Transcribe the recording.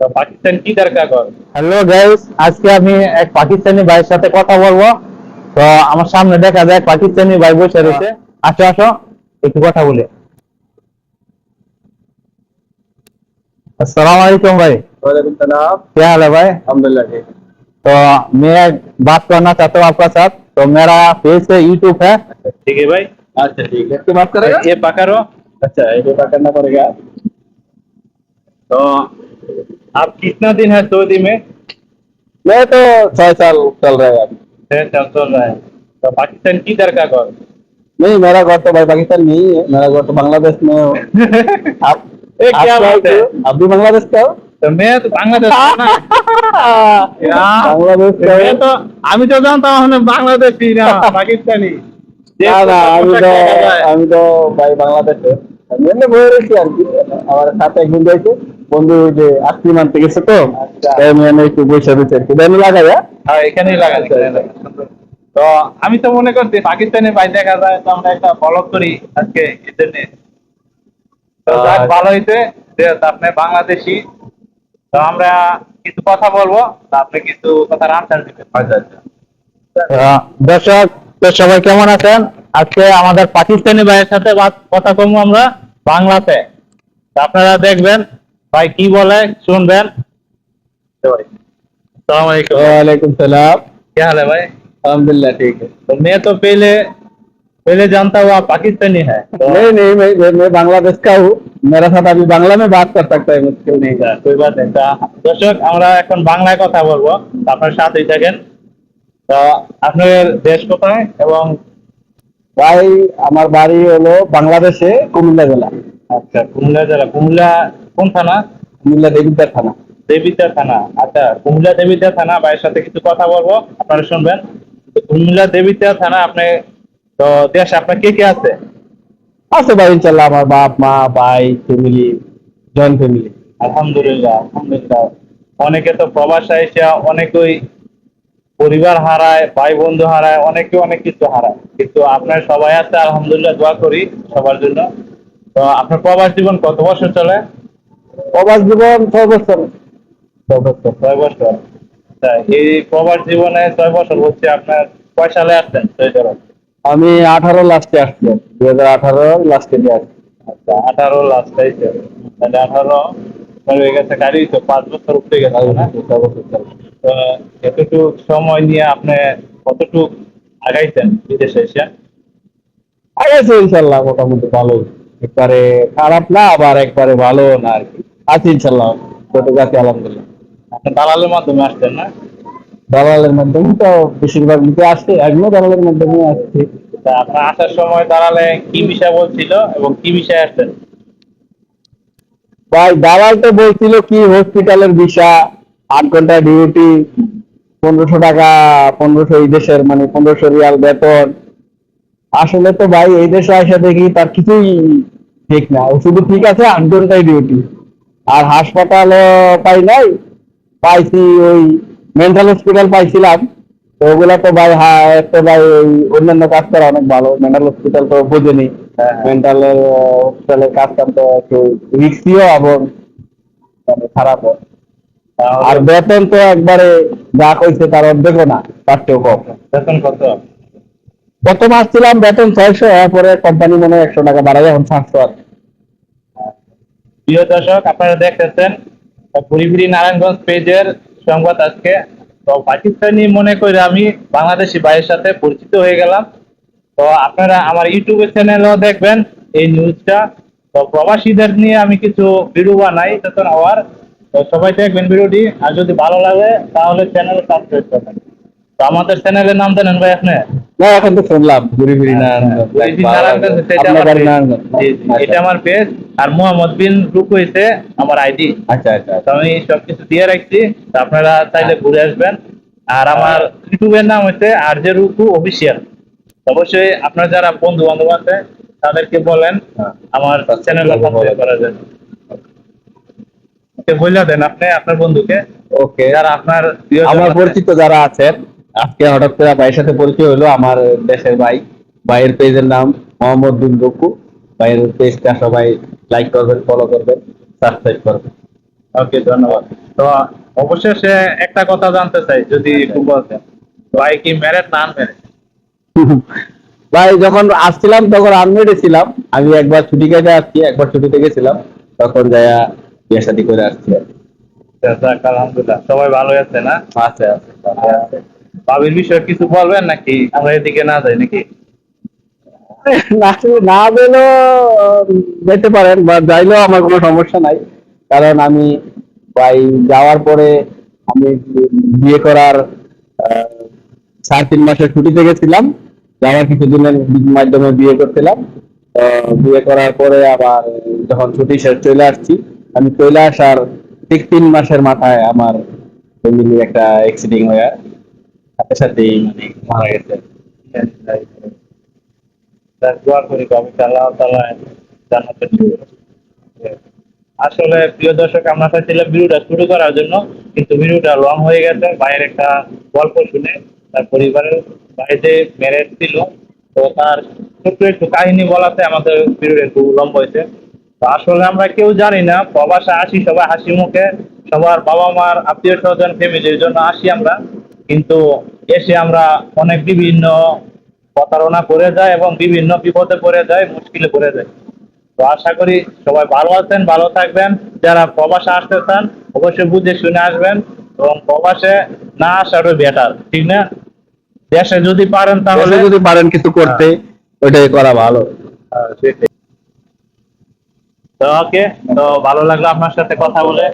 তো পাকিস্তান কি দরকার কর হ্যালো গাইস আজকে আমি এক পাকিস্তানি ভাইয়ের সাথে কথা বলবো তো আমার সামনে দেখা যায় এক পাকিস্তানি ভাই বসে রয়েছে আসো আসো একটু কথা বলি अस्सलाम वालेकुम भाई वालेकुम सलाम क्या हाल है भाई अल्हम्दुलिल्लाह ठीक तो मैं बात करना चाहता हूँ आपका साथ तो मेरा पेज है यूट्यूब है ठीक है भाई अच्छा ठीक है बात करेगा ये पकड़ो अच्छा ये पकड़ना पड़ेगा तो आप कितना दिन है सऊदी में मैं तो छह साल चल रहा है अभी छह साल चल रहा है तो पाकिस्तान की दरकार कर नहीं मेरा घर तो भाई पाकिस्तान में ही है मेरा घर तो बांग्लादेश में है आप ये क्या आप बात है? आप भी बांग्लादेश का हो तो मैं तो बांग्लादेश से ना यार, বাংলাদেশ का मैं तो আমি তো জানতাম আমি বাংলাদেশি না পাকিস্তানি যে না না আমি পোশাক তো দেখা যায়। আমি তো ভাই বাংলাদেশে আমি এমনি বয়ে রয়েছি আর কি আমার সাথে একদিন যাইছে বন্ধু যে আত্মীয় মানতে গেছে তো আচ্ছা। তাই আমি এনে একটু রয়েছি আর কি দেন লাগাই হ্যাঁ? হ্যাঁ এখানেই লাগান এখানেই লাগান। তো আমি তো মনে করছি পাকিস্তানি ভাই দেখা যায় তো আমরা একটা ফলো করি আজকে এই জন্যে তো যাক আচ্ছা। ভালো হয়েছে যে আপনি বাংলাদেশি তো আমরা কিছু কথা বলব তো আপনি কিছু কথার আনসার দিবেন দর্শক তো সবাই কেমন আছেন আজকে আমাদের পাকিস্তানি ভাইয়ের সাথে কথা কমু আমরা বাংলাতে আপনারা দেখবেন ভাই কি বলে শুনবেন अस्सलाम वालेकुम वालेकुम सलाम क्या हाल है भाई अल्हम्दुलिल्लाह ठीक है तो मैं तो पहले पहले जानता हूँ आप पाकिस्तानी है तो नहीं नहीं मैं मैं- मैं बांग्लादेश का हूँ मेरा साथ अभी बांग्ला में बात कर सकता है मुश्किल नहीं है कोई बात नहीं তা দর্শক আমরা এখন বাংলায় কথা বলবো তো আপনার সাথেই থাকেন তো আপনার দেশ কোথায় এবং ভাই আমার বাড়ি হলো বাংলাদেশে কুমিল্লা জেলা আচ্ছা কুমিল্লা জেলা কুমিল্লা কোন থানা? কুমিল্লা দেবিদ্যার থানা। দেবিদ্যা থানা। আচ্ছা কুমিল্লা দেবিদ্যা থানা ভাইয়ের সাথে কিছু কথা বলব আপনারা শুনবেন। কুমিল্লা দেবিদ্যা থানা আপনি তো দেশ আপনার কে কে আছে? আছে ভাই ইনশাল্লাহ আমার বাপ মা ভাই ফ্যামিলি জয়েন্ট ফ্যামিলি আলহামদুলিল্লাহ আলহামদুলিল্লাহ। অনেকে তো প্রবাসে এসে অনেকেই পরিবার হারায় ভাই বন্ধু হারায় অনেকে অনেক কিছু হারায়। কিন্তু আপনার সবাই আছে আলহামদুলিল্লাহ দোয়া করি সবার জন্য। তো আপনার প্রবাস জীবন কত বছর চলে? প্রবাস জীবন ছয় বছর। ছয় বছর ছয় বছর। এই প্রবাস জীবনে ছয় বছর হচ্ছে আপনার কয় সালে আসছেন আমি আঠারো লাস্টে আসছি। দুই হাজার আঠারো লাস্টে আসছি আচ্ছা আঠারো লাস্ট তাহলে আঠারো হয়ে গেছে গাড়ি তো পাঁচ বছর উঠে গেছে না? ছয় বছর তো এতটুকু সময় নিয়ে আপনি কতটুক আগাইছেন বিদেশে এসে? আছে ইনশাল্লাহ মোটামুটি ভালোই। একবারে খারাপ না আবার একবারে ভালো না আর কি। আছে ইনশাল্লাহ ছোট গাছে আলহামদুলিল্লাহ। দালালের মাধ্যমে আসছেন না? দালালের মাধ্যমে তো বেশিরভাগ নিতে আসছে এখনও দালালের মাধ্যমে আসছে। আপনার আসার সময় দালালে কি বিষয় বলছিল এবং কি বিষয়ে আসছেন? ভাই দালাল তো বলছিল কি হসপিটালের ভিসা আট ঘণ্টা ডিউটি পনেরোশো টাকা পনেরোশো এই দেশের মানে পনেরোশো রিয়াল বেতন। আসলে তো ভাই এই দেশে আসা দেখি তার কিছুই ঠিক না। ও শুধু ঠিক আছে আট ঘন্টায় ডিউটি আর হাসপাতাল পাই নাই পাইছি ওই মেন্টাল হসপিটাল পাইছিলাম। তো ওগুলা তো ভাই তো ভাই ওই অন্যান্য কাজ করা অনেক ভালো। মেন্টাল হসপিটাল তো বোঝেনি। মেন্টাল হসপিটালের কাজ কাম তো একটু রিক্সিও এবং খারাপও। আর আর বেতন তো একবারে যা কইছে তার অর্ধেকও না তার চেয়েও কম। বেতন কত? প্রথম আসছিলাম বেতন ছয়শো, এরপরে কোম্পানি মনে একশো টাকা বাড়াই এখন সাতশো আর প্রিয় দর্শক, আপনারা দেখতেছেন পুরিপুরি নারায়ণগঞ্জ পেজের সংবাদ আজকে। তো পাকিস্তানি মনে করে আমি বাংলাদেশি ভাইয়ের সাথে পরিচিত হয়ে গেলাম। তো আপনারা আমার ইউটিউবের চ্যানেলও দেখবেন এই নিউজটা। তো প্রবাসীদের নিয়ে আমি কিছু ভিডিও বানাই তখন হওয়ার। তো সবাই দেখবেন ভিডিওটি, আর যদি ভালো লাগে, তাহলে চ্যানেল সাবস্ক্রাইব করবেন। আমাদের চ্যানেলের নাম জানেন ভাই আপনি? না এখন তো শুনলাম। ঘুরি। জি, জি, এটা আমার পেজ আর মোহাম্মদ বিন রুকু হইছে আমার আইডি আচ্ছা আচ্ছা তো আমি সবকিছু দিয়ে রাখছি। আপনারা চাইলে ঘুরে আসবেন। আর আমার ইউটিউবের নাম হচ্ছে আর জে রুকু অফিসিয়াল। অবশ্যই আপনার যারা বন্ধু বান্ধব আছে তাদেরকে বলেন হ্যাঁ। আমার চ্যানেল জন্য ওকে বলে দেন আপনি আপনার বন্ধুকে। ওকে। যারা আপনার আমার পরিচিত যারা আছেন আজকে হঠাৎ করে ভাইয়ের সাথে পরিচয় হলো আমার দেশের ভাই। ভাইয়ের পেজের নাম মোহাম্মদ বিন রুকু। ভাইয়ের পেজটা সবাই লাইক করবেন ফলো করবেন সাবস্ক্রাইব করবেন। ওকে ধন্যবাদ। তো অবশেষে একটা কথা জানতে চাই যদি একটু বলতেন ভাই কি ম্যারেড না আনম্যারেড ভাই যখন আসছিলাম তখন আনমেডে ছিলাম। আমি একবার ছুটি কেটে আসছি একবার ছুটিতে গেছিলাম। তখন যাইয়া বিয়ে শাদী করে আসছি। আলহামদুলিল্লাহ। সবাই ভালো আছে না? আছে আছে। ভাবির বিষয়ে কিছু বলবেন নাকি? আমরা এদিকে না যাই নাকি? না যেতে পারেন, বা যাইলেও আমার কোনো সমস্যা নাই। কারণ আমি যাওয়ার পরে আমি বিয়ে করার সাড়ে তিন মাসের ছুটিতে গেছিলাম। যাওয়ার কিছুদিনের মাধ্যমে বিয়ে করছিলাম। বিয়ে করার পরে আবার যখন ছুটি শেষ চলে আসছি, আমি চলে আসার ঠিক তিন মাসের মাথায় আমার ফ্যামিলি একটা অ্যাক্সিডেন্ট হয়ে সাথে সাথেই মানে মারা গেছে। যাক, দোয়া করি কবে আল্লাহ তাআলা জান্নাতে দিবে। আসলে প্রিয় দর্শক আমরা চাইছিলাম ভিডিওটা শুরু করার জন্য কিন্তু ভিডিওটা লং হয়ে গেছে বাইরের একটা গল্প শুনে তার পরিবারের বাইরে ম্যারেজ ছিল। তো তার ছোট্ট একটু কাহিনী বলাতে আমাদের ভিডিওটা একটু লম্ব হয়েছে। তো আসলে আমরা কেউ জানি না প্রবাসে আসি সবাই হাসি মুখে সবার বাবা মার আত্মীয় স্বজন ফ্যামিলির জন্য আসি আমরা। কিন্তু এসে আমরা অনেক বিভিন্ন প্রতারণা করে যায় এবং বিভিন্ন বিপদে পড়ে যায় মুশকিলে পড়ে যায় তো আশা করি সবাই ভালো আছেন ভালো থাকবেন। যারা প্রবাসে আসতে চান অবশ্যই বুঝে শুনে আসবেন এবং প্রবাসে না আসারও বেটার ঠিক না? দেশে যদি পারেন তাহলে যদি পারেন কিছু করতে ওইটাই করা ভালো। হ্যাঁ। তো ওকে তো ভালো লাগল আপনার সাথে কথা বলে.